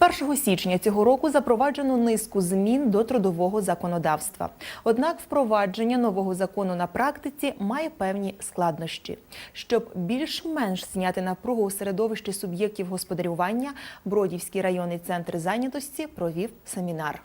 1 січня цього року запроваджено низку змін до трудового законодавства. Однак впровадження нового закону на практиці має певні складнощі. Щоб більш-менш зняти напругу у середовищі суб'єктів господарювання, Бродівський районний центр зайнятості провів семінар.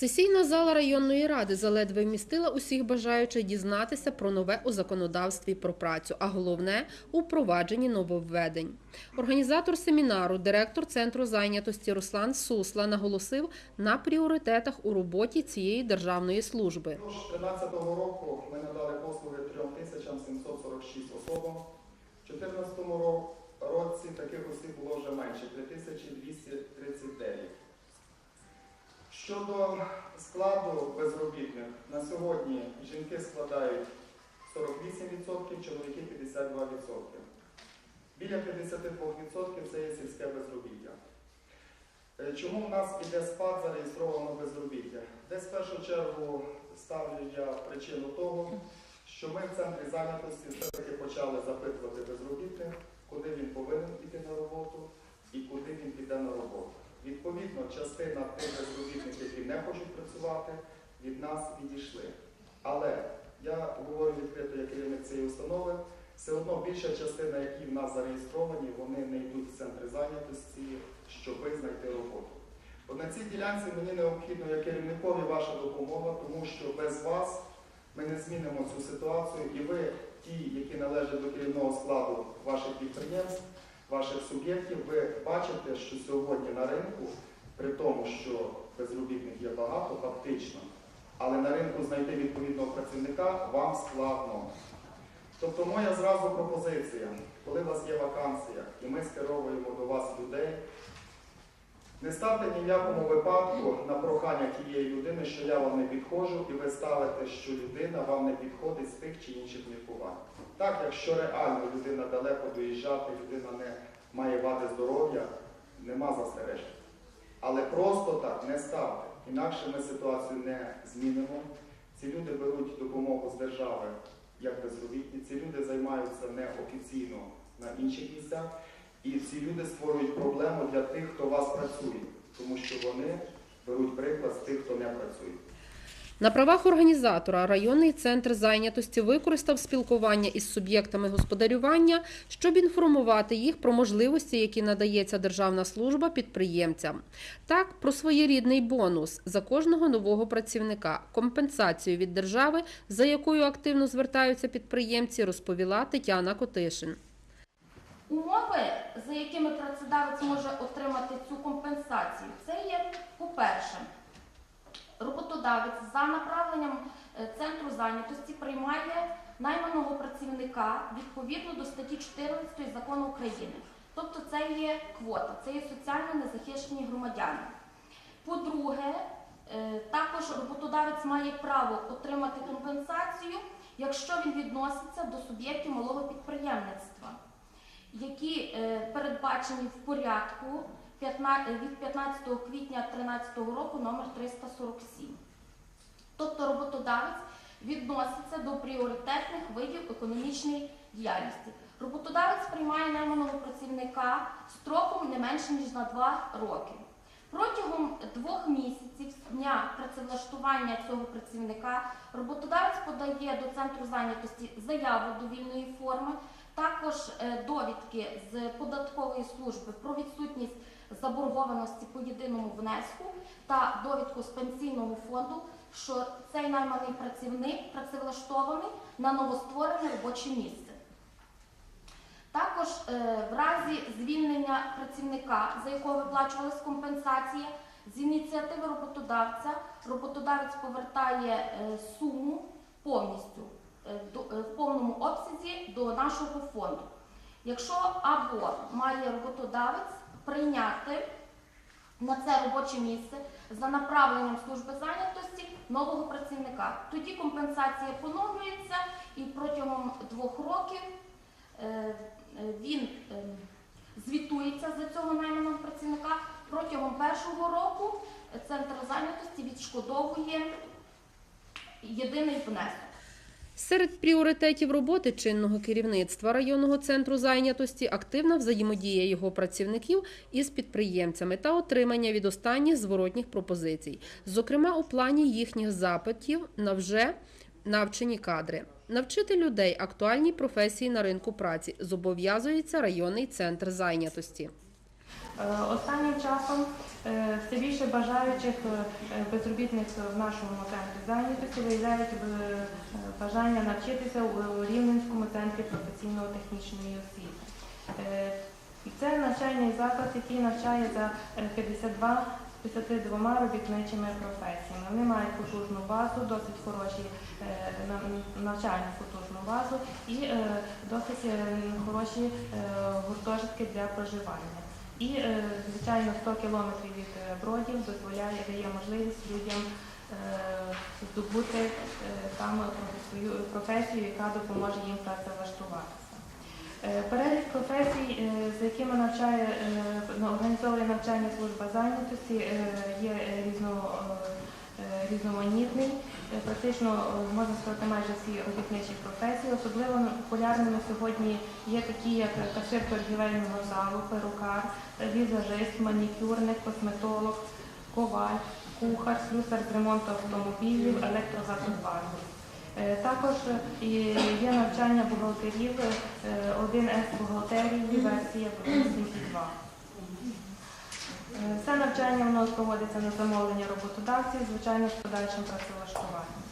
Сесійна зала районної ради заледве вмістила усіх бажаючих дізнатися про нове у законодавстві про працю, а головне у впровадженні нововведень. Організатор семінару, директор центру зайнятості Руслан Сусла наголосив на пріоритетах у роботі цієї державної служби. Тож 2013 року ми надали послуги 3746 особам. У 2014 ро- році таких осіб було вже менше 3239. Щодо складу безробітних, на сьогодні жінки складають 48%, чоловіки 52%. Біля 52% це є сільське безробіття. Е, Чому в нас іде спад зареєстрованого безробіття? Десь в першу чергу ставлю я причину того, що ми в центрі зайнятості все-таки почали запитувати безробітних, куди він повинен піти на роботу і куди він піде на роботу. Відповідно, частина тих безробітних, які не хочуть працювати, від нас відійшли. Але я говорю відкрито як керівник цієї установи, все одно більша частина, які в нас зареєстровані, вони не йдуть в центри зайнятості, щоб знайти роботу. От на цій ділянці мені необхідно як керівникові ваша допомога, тому що без вас ми не змінимо цю ситуацію, і ви, ті, які належать до керівного складу ваших підприємств, ваших суб'єктів, ви бачите, що сьогодні на ринку, при тому, що безробітних є багато, фактично, але на ринку знайти відповідного працівника вам складно. Тобто моя зразу пропозиція, коли у вас є вакансія, і ми скеровуємо до вас людей, не ставте ні в якому випадку на прохання тієї людини, що я вам не підходжу, і ви ставите, що людина вам не підходить з тих чи інших міркувань. Так, якщо реально людина далеко доїжджати, людина не має вади здоров'я, нема застережень. Але просто так не ставте. Інакше ми ситуацію не змінимо. Ці люди беруть допомогу з держави як безробітні, ці люди займаються неофіційно на інших місцях. І ці люди створюють проблему для тих, хто у вас працює, тому що вони беруть приклад з тих, хто не працює. На правах організатора районний центр зайнятості використав спілкування із суб'єктами господарювання, щоб інформувати їх про можливості, які надається державна служба підприємцям. Так, про своєрідний бонус за кожного нового працівника, компенсацію від держави, за якою активно звертаються підприємці, розповіла Тетяна Котишин. Умови, за якими працедавець може отримати цю компенсацію, це є, по-перше, роботодавець за направленням е, центру зайнятості приймає найманого працівника відповідно до статті 14 закону України. Тобто це є квота, це є соціально незахищені громадяни. По-друге, е, також роботодавець має право отримати компенсацію, якщо він відноситься до суб'єктів малого підприємництва які е, передбачені в порядку від 15 квітня 2013 року номер 347. Тобто роботодавець відноситься до пріоритетних видів економічної діяльності. Роботодавець приймає найманого працівника строком не менше ніж на 2 роки. Протягом двох місяців з дня працевлаштування цього працівника роботодавець подає до центру зайнятості заяву до вільної форми, також е, довідки з податкової служби про відсутність заборгованості по єдиному внеску та довідку з пенсійного фонду, що цей найманий працівник працевлаштований на новостворене робоче місце. Також е, в разі звільнення працівника, за якого виплачувалась компенсація, з ініціативи роботодавця роботодавець повертає е, суму повністю в повному обсязі до нашого фонду. Якщо або має роботодавець прийняти на це робоче місце за направленням служби зайнятості нового працівника, тоді компенсація поновлюється і протягом двох років е, е, він е, звітується за цього найманого працівника. Протягом першого року центр зайнятості відшкодовує єдиний внесок. Серед пріоритетів роботи чинного керівництва районного центру зайнятості активна взаємодія його працівників із підприємцями та отримання від останніх зворотніх пропозицій, зокрема у плані їхніх запитів на вже навчені кадри. Навчити людей актуальній професії на ринку праці зобов'язується районний центр зайнятості. Е, Останнім часом е, все більше бажаючих е, безробітних в нашому центрі зайнятості виявляють бажання навчитися у Рівненському центрі професійно-технічної освіти. Це навчальний заклад, який навчає за е, 52 з 52 робітничими професіями. Вони мають потужну базу, досить хороші навчальну потужну базу і досить хороші гуртожитки для проживання. І, е, звичайно, 100 кілометрів від е, бродів дозволяє, дає можливість людям е, здобути там свою професію, яка допоможе їм працевлаштуватися. Перелік професій, з якими навчає організовує навчальна служба зайнятості, є різно, е, різноманітний. Е, Практично е, можна сказати майже всі робітничі професії. Особливо популярними сьогодні є такі, як касир торгівельного залу, перукар, візажист, манікюрник, косметолог, коваль, кухар, слюсар з ремонту автомобілів, електрогазозварник. Е, Також є навчання бухгалтерів, е, 1С бухгалтерії, версія 8.2. Е, Це навчання нас проводиться на замовлення роботодавців, звичайно, з подальшим працевлаштуванням.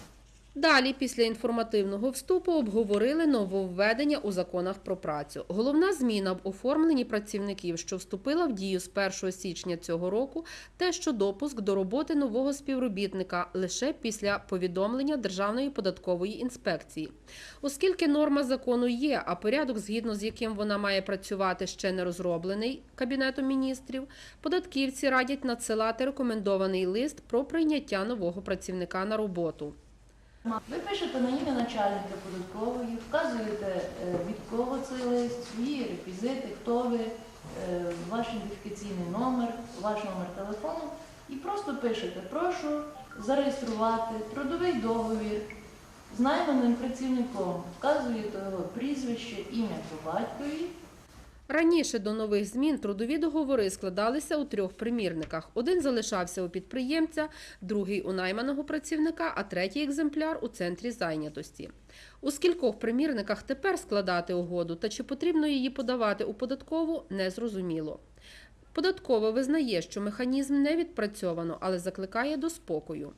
Далі, після інформативного вступу, обговорили нововведення у законах про працю. Головна зміна в оформленні працівників, що вступила в дію з 1 січня цього року, те, що допуск до роботи нового співробітника лише після повідомлення Державної податкової інспекції. Оскільки норма закону є, а порядок, згідно з яким вона має працювати, ще не розроблений Кабінетом міністрів, податківці радять надсилати рекомендований лист про прийняття нового працівника на роботу. Ви пишете на ім'я начальника податкової, вказуєте, е, від кого цей лист, свої реквізити, хто ви, е, ваш ідентифікаційний номер, ваш номер телефону і просто пишете, прошу зареєструвати трудовий договір з найманим працівником, вказуєте його прізвище, ім'я по батькові. Раніше до нових змін трудові договори складалися у трьох примірниках. Один залишався у підприємця, другий у найманого працівника, а третій екземпляр у центрі зайнятості. У скількох примірниках тепер складати угоду та чи потрібно її подавати у податкову, незрозуміло. Податкова визнає, що механізм не відпрацьовано, але закликає до спокою.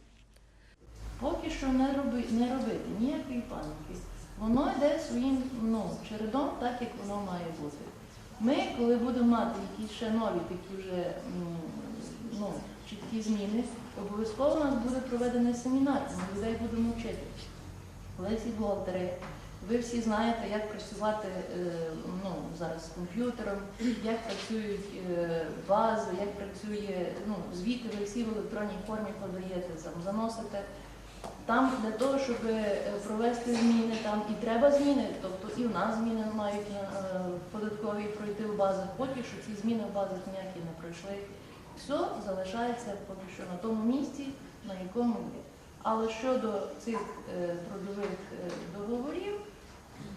Поки що не, роби, не робити ніякої паніки. Воно йде своїм ну, чередом, так як воно має бути. Ми, коли будемо мати якісь ще нові такі вже ну, чіткі зміни, обов'язково у нас буде проведений семінар, ми людей будемо вчити. Ви всі бухгалтери, ви всі знаєте, як працювати е, ну, зараз з комп'ютером, як працюють е, бази, як працює ну, звіти, ви всі в електронній формі подаєте, заносите. Там для того, щоб е, провести зміни, там і треба зміни, тобто і в нас зміни мають е, податкові пройти в базах. Поки що ці зміни в базах ніякі не пройшли. Все залишається поки що на тому місці, на якому є. Але щодо цих е, трудових договорів,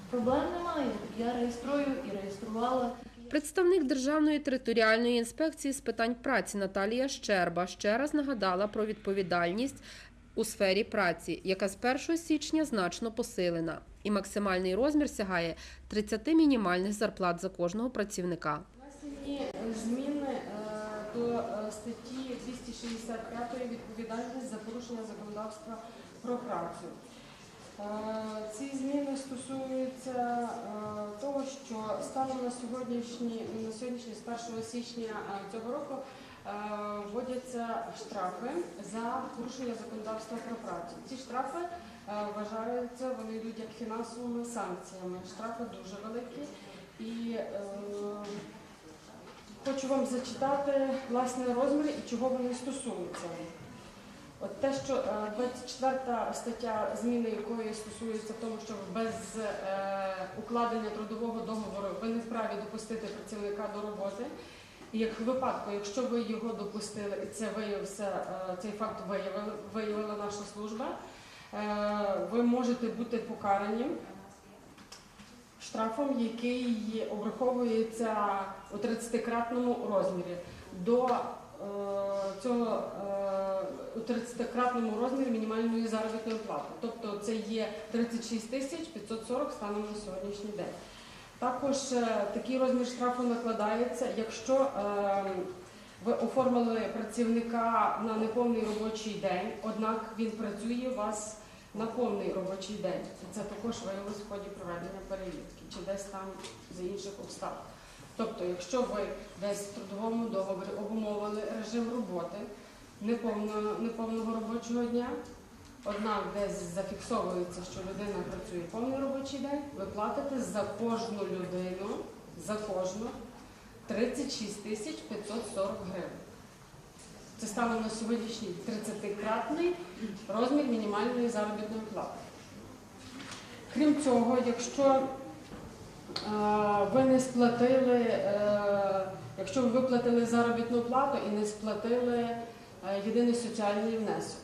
проблем немає. Я реєструю і реєструвала. Представник Державної територіальної інспекції з питань праці Наталія Щерба ще раз нагадала про відповідальність у сфері праці, яка з 1 січня значно посилена, і максимальний розмір сягає 30 мінімальних зарплат за кожного працівника. Внесені зміни е, до е, статті 265 відповідальність за порушення законодавства про працю. Е, Ці зміни стосуються е, того, що станом на сьогоднішній на сьогоднішній з 1 січня е, цього року е, вводяться штрафи за порушення законодавства про працю. Ці штрафи е, вважаються, вони йдуть як фінансовими санкціями. Штрафи дуже великі і е, Хочу вам зачитати власне розміри і чого вони стосуються. От те, що е, 24 стаття, зміни якої стосується тому, що без е, укладення трудового договору ви не вправі допустити працівника до роботи. Як випадку, якщо ви його допустили, і це виявився, е, цей факт виявила, виявила наша служба, е, ви можете бути покарані штрафом, який обраховується у 30-кратному розмірі. До е, цього у 30-кратному розмірі мінімальної заробітної плати. Тобто це є 36 тисяч 540 станом на сьогоднішній день. Також е, такий розмір штрафу накладається, якщо е, ви оформили працівника на неповний робочий день, однак він працює у вас на повний робочий день. Це також виявилось в ході проведення перевірки чи десь там за інших обставин. Тобто, якщо ви десь в трудовому договорі обумовили режим роботи неповного, неповного робочого дня, однак десь зафіксовується, що людина працює повний робочий день, ви платите за кожну людину, за кожну 36 тисяч 540 гривень. Це станом на сьогоднішній 30-кратний розмір мінімальної заробітної плати. Крім цього, якщо е, ви не сплатили, е, якщо ви виплатили заробітну плату і не сплатили е, єдиний соціальний внесок,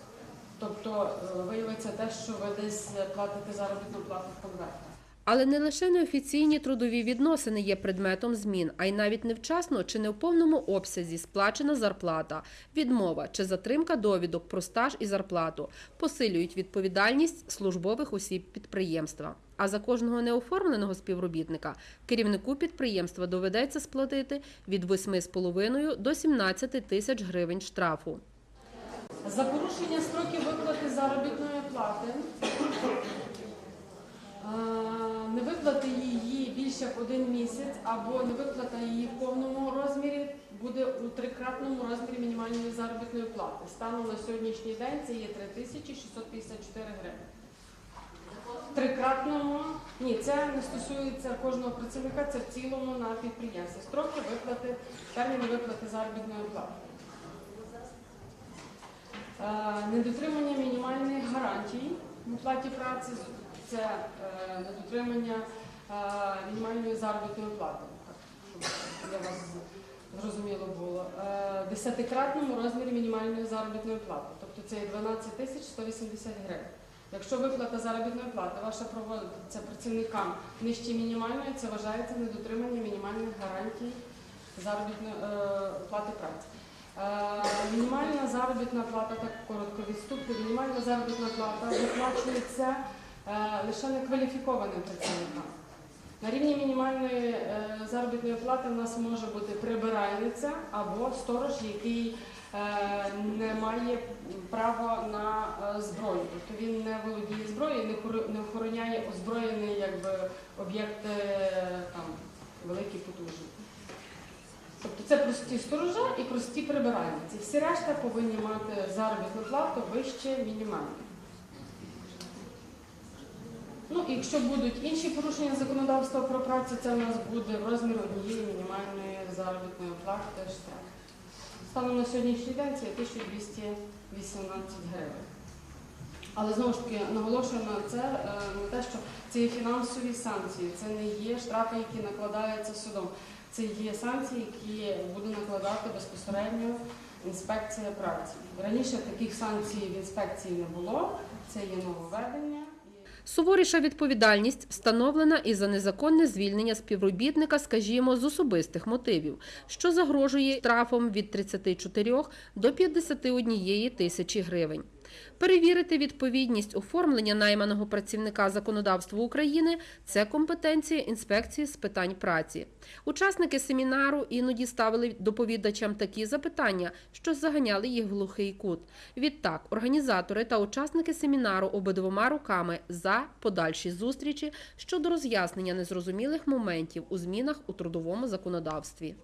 тобто е, виявиться те, що ви десь платите заробітну плату в конвертах. Але не лише неофіційні трудові відносини є предметом змін, а й навіть невчасно чи не в повному обсязі сплачена зарплата, відмова чи затримка довідок про стаж і зарплату посилюють відповідальність службових осіб підприємства. А за кожного неоформленого співробітника керівнику підприємства доведеться сплатити від 8,5 до 17 тисяч гривень штрафу. За порушення строків виплати заробітної плати, е, не виплати її більше як один місяць або не виплата її в повному розмірі буде у трикратному розмірі мінімальної заробітної плати. Станом на сьогоднішній день це є 3654 гривень. Трикратному ні, це не стосується кожного працівника, це в цілому на підприємстві. Строки виплати, терміни виплати заробітної плати. Е, Недотримання мінімальних гарантій в оплаті праці це е, недотримання е, мінімальної заробітної плати, щоб для вас зрозуміло було. Десятикратному розмірі мінімальної заробітної плати, тобто це є 12 тисяч 180 гривень. Якщо виплата заробітної плати ваша проводиться працівникам нижче мінімальної, це вважається недотримання мінімальних гарантій заробітної е, плати праці. Мінімальна заробітна плата, так коротко відступити, мінімальна заробітна плата виплачується е, лише некваліфікованим працівникам. На рівні мінімальної е, заробітної плати в нас може бути прибиральниця або сторож, який е, не має права на зброю. Тобто він не володіє зброєю, не охороняє озброєний об'єкт великий потужний. Це прості сторожа і прості прибиральниці. Всі решта повинні мати заробітну плату вище мінімальної. Ну якщо будуть інші порушення законодавства про працю, це у нас буде в розмірі однієї мінімальної заробітної плати штраф. Станом на сьогоднішній день це 1218 гривень. Але знову ж таки наголошую на це е, на те, що це є фінансові санкції, це не є штрафи, які накладаються судом. Це є санкції, які буде накладати безпосередньо інспекція праці. Раніше таких санкцій в інспекції не було. Це є нововведення. Суворіша відповідальність встановлена і за незаконне звільнення співробітника, скажімо, з особистих мотивів, що загрожує штрафом від 34 до 51 тисячі гривень. Перевірити відповідність оформлення найманого працівника законодавству України це компетенція інспекції з питань праці. Учасники семінару іноді ставили доповідачам такі запитання, що заганяли їх в глухий кут. Відтак, організатори та учасники семінару обидвома руками за подальші зустрічі щодо роз'яснення незрозумілих моментів у змінах у трудовому законодавстві.